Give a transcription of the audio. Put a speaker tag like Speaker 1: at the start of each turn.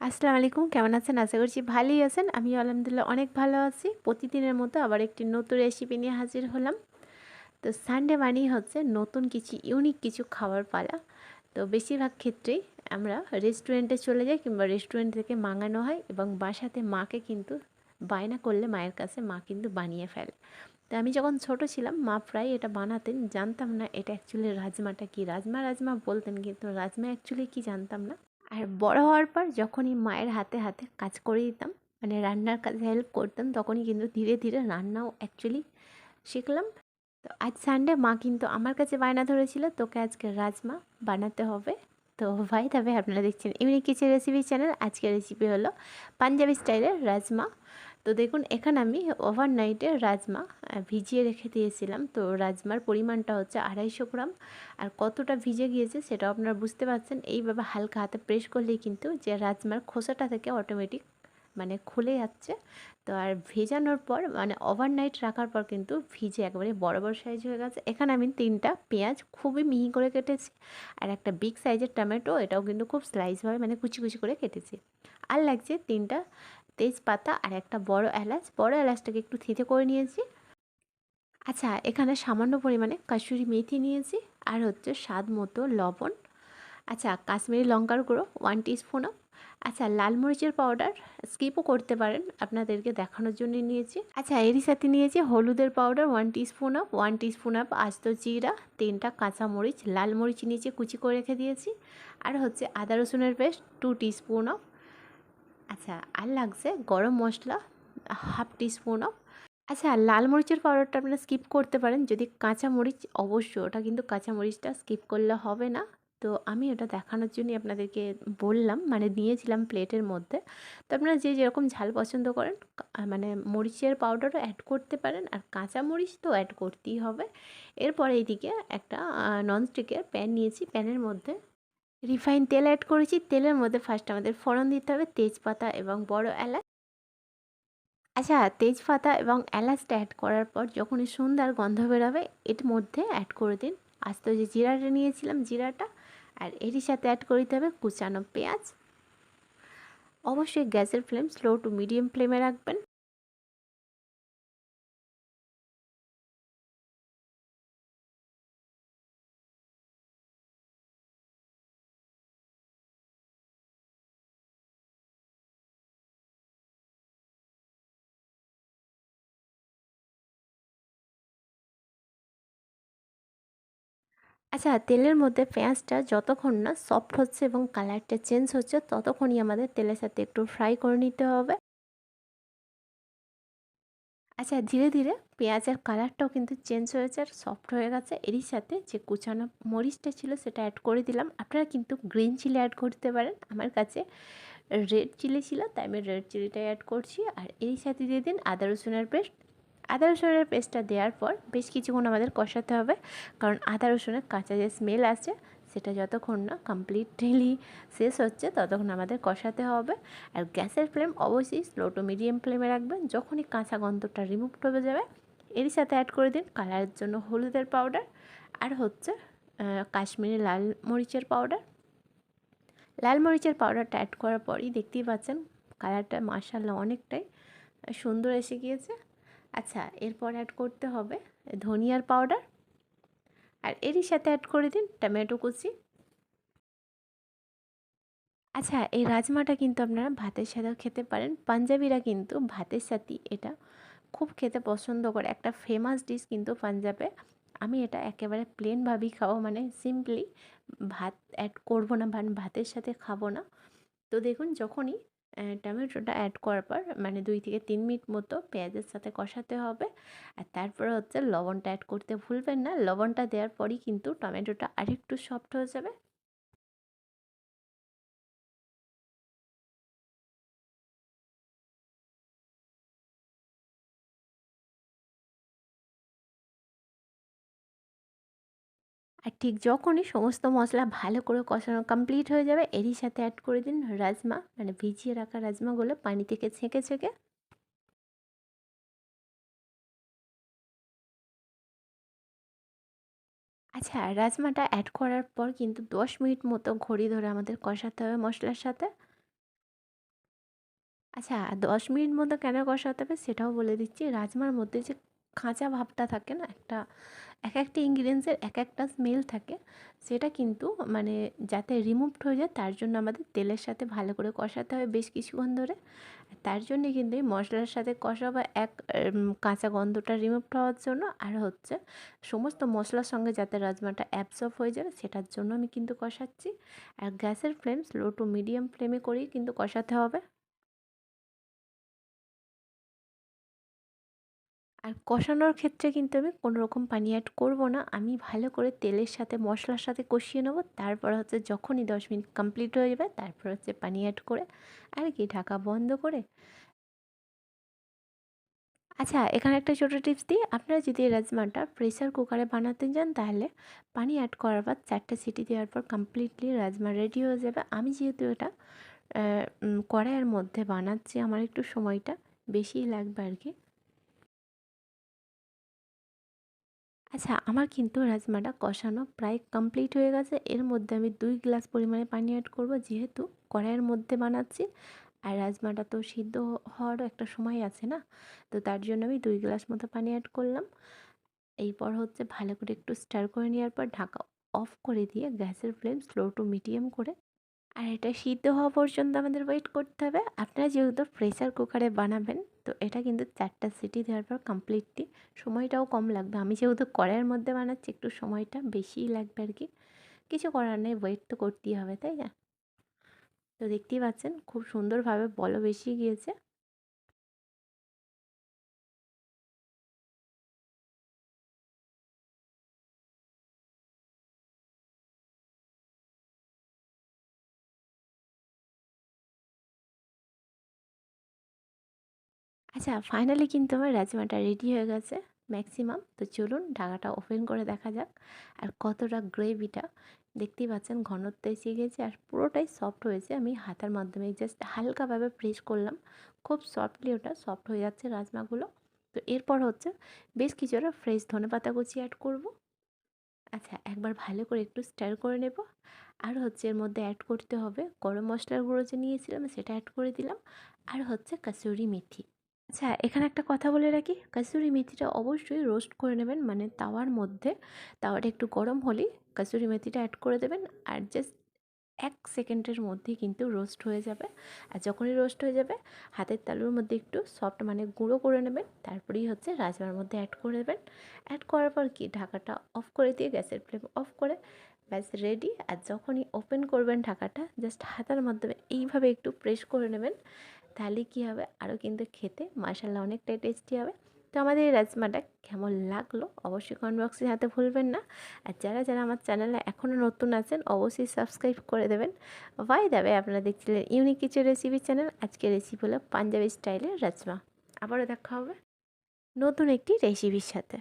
Speaker 1: আসসালামু আলাইকুম, কেমন আছেন? আশা করছি ভালোই আছেন। আমি আলহামদুলিল্লাহ অনেক ভালো আছি। প্রতিদিনের মতো আবার একটি নতুন রেসিপি নিয়ে হাজির হলাম। তো সানডে মানেই হচ্ছে নতুন কিছু ইউনিক কিছু খাবার পালা। তো বেশিরভাগ ক্ষেত্রেই আমরা রেস্টুরেন্টে চলে যাই কিংবা রেস্টুরেন্ট থেকে মাঙানো হয় এবং বাসাতে মাকে কিন্তু বায়না করলে মায়ের কাছে মা কিন্তু বানিয়ে ফেলে। তো আমি যখন ছোট ছিলাম, মা প্রায় এটা বানাতেন। জানতাম না এটা অ্যাকচুয়ালি রাজমাটা কি? রাজমা রাজমা বলতেন কিন্তু রাজমা অ্যাকচুয়ালি কি জানতাম না। আর বড় হওয়ার পর যখনই মায়ের হাতে হাতে কাজ করে দিতাম মানে রান্নার কাজে হেল্প করতাম, তখনই কিন্তু ধীরে ধীরে রান্নাও অ্যাকচুয়ালি শিখলাম। তো আজ সানডে মা কিন্তু আমার কাছে বায়না ধরেছিল, তোকে আজকে রাজমা বানাতে হবে। তো ভাই তবে আপনারা দেখছেন এমনি কিচেন রেসিপি চ্যানেল আজকের রেসিপি হলো পাঞ্জাবি স্টাইলের রাজমা। তো দেখুন, এখানে আমি ওভারনাইটে রাজমা ভিজিয়ে রেখে দিয়েছিলাম। তো রাজমার পরিমাণটা হচ্ছে আড়াইশো গ্রাম। আর কতটা ভিজে গিয়েছে সেটাও আপনারা বুঝতে পারছেন। এইভাবে হালকা হাতে প্রেস করলেই কিন্তু যে রাজমার খোসাটা থেকে অটোমেটিক মানে খুলে যাচ্ছে। তো আর ভেজানোর পর মানে ওভারনাইট রাখার পর কিন্তু ভিজে একবারে বড় বড় সাইজ হয়ে গেছে। এখানে আমি তিনটা পেঁয়াজ খুবই মিহি করে কেটেছি। আর একটা বিগ সাইজের টমেটো এটাও কিন্তু খুব স্লাইসভাবে মানে কুচি কুচি করে কেটেছি। আর লাগছে তিনটা তেজপাতা আর একটা বড় এলাচ। বড় এলাচটাকে একটু থিতে করে নিয়েছি। আচ্ছা এখানে সামান্য পরিমাণে কাসুরি মেথি নিয়েছি আর হচ্ছে স্বাদ মতো লবণ। আচ্ছা কাশ্মীরি লঙ্কার গুঁড়ো ওয়ান টিস্পুনও আচ্ছা লাল মরিচের পাউডার স্কিপও করতে পারেন, আপনাদেরকে দেখানোর জন্য নিয়েছি। আচ্ছা এরই সাথে নিয়েছি হলুদের powder one teaspoon of one teaspoon of আস্ত জিরা, তিনটা কাঁচা মরিচ, লাল মরিচ নিচে কুচি করে রেখে দিয়েছি। আর হচ্ছে আদা রসুনের পেস্ট টু টিস্পুন অফ আচ্ছা আর লাগছে গরম মশলা হাফ টিস্পুন অফ। আচ্ছা আর লাল মরিচের পাউডারটা আপনারা স্কিপ করতে পারেন, যদি কাঁচা মরিচ অবশ্যই ওটা কিন্তু কাঁচা মরিচটা স্কিপ করলে হবে না। তো আমি ওটা দেখানোর জন্যই আপনাদেরকে বললাম মানে নিয়েছিলাম প্লেটের মধ্যে। তো আপনারা যে যেরকম ঝাল পছন্দ করেন মানে মরিচের পাউডারও অ্যাড করতে পারেন, আর কাঁচা মরিচ তো অ্যাড করতেই হবে। এরপর এইদিকে একটা ননস্টিকের প্যান নিয়েছি, প্যানের মধ্যে রিফাইন তেল অ্যাড করেছি, তেলের মধ্যে ফার্স্ট আমাদের ফোড়ন দিতে হবে, তেজপাতা এবং বড় এলাচ। আচ্ছা তেজপাতা এবং এলাচটা অ্যাড করার পর যখনই সুন্দর গন্ধ বেরোবে, এর মধ্যে অ্যাড করে দিন আস্ত যে জিরাটা নিয়েছিলাম, জিরাটা, আর এরই সাথে অ্যাড করে দিতে হবে কুচানো পেঁয়াজ। অবশ্যই গ্যাসের ফ্লেম স্লো টু মিডিয়াম ফ্লেমে রাখবেন। আচ্ছা তেলের মধ্যে পেঁয়াজটা যতক্ষণ না সফট হচ্ছে এবং কালারটা চেঞ্জ হচ্ছে, ততক্ষণই আমাদের তেলের সাথে একটু ফ্রাই করে নিতে হবে। আচ্ছা ধীরে ধীরে পেঁয়াজের কালারটাও কিন্তু চেঞ্জ হয়েছে আর সফট হয়ে গেছে। এরই সাথে যে কুচানো মরিচটা ছিল সেটা অ্যাড করে দিলাম। আপনারা কিন্তু গ্রিন চিলি অ্যাড করতে পারেন। আমার কাছে রেড চিলি ছিল, তাই আমি রেড চিলিটাই অ্যাড করছি। আর এরই সাথে দিয়ে দিন আদা রসুনের পেস্ট আদা রসুনের পেস্টটা দেওয়ার পর বেশ কিছুক্ষণ আমাদের কষাতে হবে। কারণ আদা রসুনের কাঁচা যে স্মেল আছে সেটা যতক্ষণ না কমপ্লিটলি শেষ হচ্ছে, ততক্ষণ আমাদের কষাতে হবে। আর গ্যাসের ফ্লেম অবশ্যই স্লো টু মিডিয়াম ফ্লেমে রাখবেন। যখনই কাঁচা গন্ধটা রিমুভ হয়ে যাবে, এরই সাথে অ্যাড করে দিন কালারের জন্য হলুদের পাউডার আর হচ্ছে কাশ্মীরি লাল মরিচের পাউডার লাল মরিচের পাউডারটা অ্যাড করার পরই দেখতেই পাচ্ছেন কালারটা মার্শাল্লাহ অনেকটাই সুন্দর এসে গিয়েছে। আচ্ছা এরপর অ্যাড করতে হবে ধনিয়ার পাউডার আর এরই সাথে অ্যাড করে দিন টমেটো কুচি। আচ্ছা এই রাজমাটা কিন্তু আপনারা ভাতের সাথেও খেতে পারেন, পাঞ্জাবিরা কিন্তু ভাতের সাথে এটা খুব খেতে পছন্দ করে, একটা ফেমাস ডিশ কিন্তু পাঞ্জাবে। আমি এটা একেবারে প্লেনভাবেই খাব মানে সিম্পলি ভাত অ্যাড করব না ভাতের সাথে খাব না। তো দেখুন, যখনই টমেটোটা অ্যাড করার পর মানে দুই থেকে তিন মিনিট মতো পেঁয়াজের সাথে কষাতে হবে। আর তারপরে হচ্ছে লবণটা অ্যাড করতে ভুলবেন না। লবণটা দেওয়ার পরই কিন্তু টমেটোটা আরেকটু সফট হয়ে যাবে। আর ঠিক যখনই সমস্ত মশলা ভালো করে কষানো কমপ্লিট হয়ে যাবে, এরই সাথে অ্যাড করে দিন রাজমা মানে ভিজিয়ে রাখা রাজমাগুলো পানি থেকে ছেঁকে ছেঁকে। আচ্ছা রাজমাটা অ্যাড করার পর কিন্তু দশ মিনিট মতো ঘড়ি ধরে আমাদের কষাতে হবে মশলার সাথে। আচ্ছা ১০ মিনিট মতো কেন কষাতে হবে সেটাও বলে দিচ্ছি। রাজমার মধ্যে যে কাঁচা ভাবটা থাকে না, একটা এক একটা ইনগ্রিডিয়েন্টসের এক একটা স্মেল থাকে, সেটা কিন্তু মানে যাতে রিমুভড হয়ে যায়, তার জন্য আমাদের তেলের সাথে ভালো করে কষাতে হবে বেশ কিছুক্ষণ ধরে। তার জন্যে কিন্তু এই মশলার সাথে কষা বা এক কাঁচা গন্ধটা রিমুভ হওয়ার জন্য, আর হচ্ছে সমস্ত মশলার সঙ্গে যাতে রাজমাটা অ্যাবসর্ব হয়ে যাবে সেটার জন্য আমি কিন্তু কষাচ্ছি। আর গ্যাসের ফ্লেম স্লো টু মিডিয়াম ফ্লেমে করেই কিন্তু কষাতে হবে। আর কষানোর ক্ষেত্রে কিন্তু আমি কোনো রকম পানি অ্যাড করব না। আমি ভালো করে তেলের সাথে, মশলার সাথে কষিয়ে নেব। তারপর হচ্ছে যখনই দশ মিনিট কমপ্লিট হয়ে যাবে, তারপর হচ্ছে পানি অ্যাড করে আর কি ঢাকা বন্ধ করে। আচ্ছা এখানে একটা ছোটো টিপস দিই। আপনারা যদি রাজমাটা প্রেসার কুকারে বানাতে যান, তাহলে পানি অ্যাড করার পর চারটে সিটি দেওয়ার পর কমপ্লিটলি রাজমা রেডি হয়ে যাবে। আমি যেহেতু এটা কড়াইয়ের মধ্যে বানাচ্ছি, আমার একটু সময়টা বেশিই লাগবে আর কি। আচ্ছা আমার কিন্তু রাজমাটা কষানো প্রায় কমপ্লিট হয়ে গেছে। এর মধ্যে আমি দুই গ্লাস পরিমাণে পানি অ্যাড করব, যেহেতু কড়াইয়ের মধ্যে বানাচ্ছি। আর রাজমাটা তো সিদ্ধ হওয়ারও একটা সময় আছে না? তো তার জন্য আমি দুই গ্লাস মতো পানি অ্যাড করলাম। এরপর হচ্ছে ভালো করে একটু স্টার করে নেওয়ার পর ঢাকা অফ করে দিয়ে গ্যাসের ফ্লেম স্লো টু মিডিয়াম করে আর এটা সিদ্ধ হওয়া পর্যন্ত আমাদের ওয়েট করতে হবে। আপনারা যেহেতু প্রেসার কুকারে বানাবেন, তো এটা কিন্তু চারটা সিটি দেওয়ার পর কমপ্লিটলি সময়টাও কম লাগবে। আমি যেহেতু কড়াইয়ের মধ্যে বানাচ্ছি, একটু সময়টা বেশিই লাগবে আর কি। কিছু করার নেই ওয়েট তো করতেই হবে, তাই না? তো দেখতেই পাচ্ছেন, খুব সুন্দরভাবে বলো বেশি গিয়েছে। আচ্ছা ফাইনালি কিন্তু আমার রাজমাটা রেডি হয়ে গেছে ম্যাক্সিমাম তো চলুন ঢাকাটা ওপেন করে দেখা যাক, আর কতটা গ্রেভিটা দেখতেই পাচ্ছেন ঘনত্ব এসে গেছে, আর পুরোটাই সফট হয়েছে। আমি হাতার মাধ্যমে জাস্ট হালকাভাবে প্রেস করলাম, খুব সফটলি ওটা সফট হয়ে যাচ্ছে রাজমাগুলো তো এরপর হচ্ছে বেশ কিছুটা ফ্রেশ ধনে পাতা কুচি অ্যাড করব। আচ্ছা একবার ভালো করে একটু স্টার করে নেব। আর হচ্ছে এর মধ্যে অ্যাড করতে হবে গরম মশলার গুঁড়ো যে নিয়েছিলাম সেটা অ্যাড করে দিলাম। আর হচ্ছে কাসুরি মেথি। আচ্ছা এখানে একটা কথা বলে রাখি। কাসুরি মেথিটা অবশ্যই রোস্ট করে নেবেন মানে তাওয়ার মধ্যে। তাওয়াটা একটু গরম হলেই কাসুরি মেথিটা অ্যাড করে দেবেন আর জাস্ট এক সেকেন্ডের মধ্যেই কিন্তু রোস্ট হয়ে যাবে। আর যখনই রোস্ট হয়ে যাবে, হাতের তালুর মধ্যে একটু সফট মানে গুঁড়ো করে নেবেন, তারপরেই হচ্ছে রাজমার মধ্যে অ্যাড করে দেবেন। অ্যাড করার পর কি, ঢাকাটা অফ করে দিয়ে গ্যাসের ফ্লেম অফ করে ব্যাস রেডি আর যখনই ওপেন করবেন ঢাকাটা জাস্ট হাতার মাধ্যমে এইভাবে একটু প্রেস করে নেবেন। তাহলে কী হবে? আরও কিন্তু খেতে মাসাল্লা অনেকটাই টেস্টি হবে। তো আমাদের এই রাজমাটা কেমন লাগল অবশ্যই কমেন্ট বক্সে জানাতে ভুলবেন না। আর যারা যারা আমার চ্যানেলে এখনও নতুন আছেন, অবশ্যই সাবস্ক্রাইব করে দেবেন। ভাই দেবে আপনারা দেখছিলেন ইউনিক কিছু রেসিপি চ্যানেল আজকে রেসিপি হলো পাঞ্জাবি স্টাইলের রাজমা। আবারও দেখা হবে নতুন একটি রেসিপির সাথে।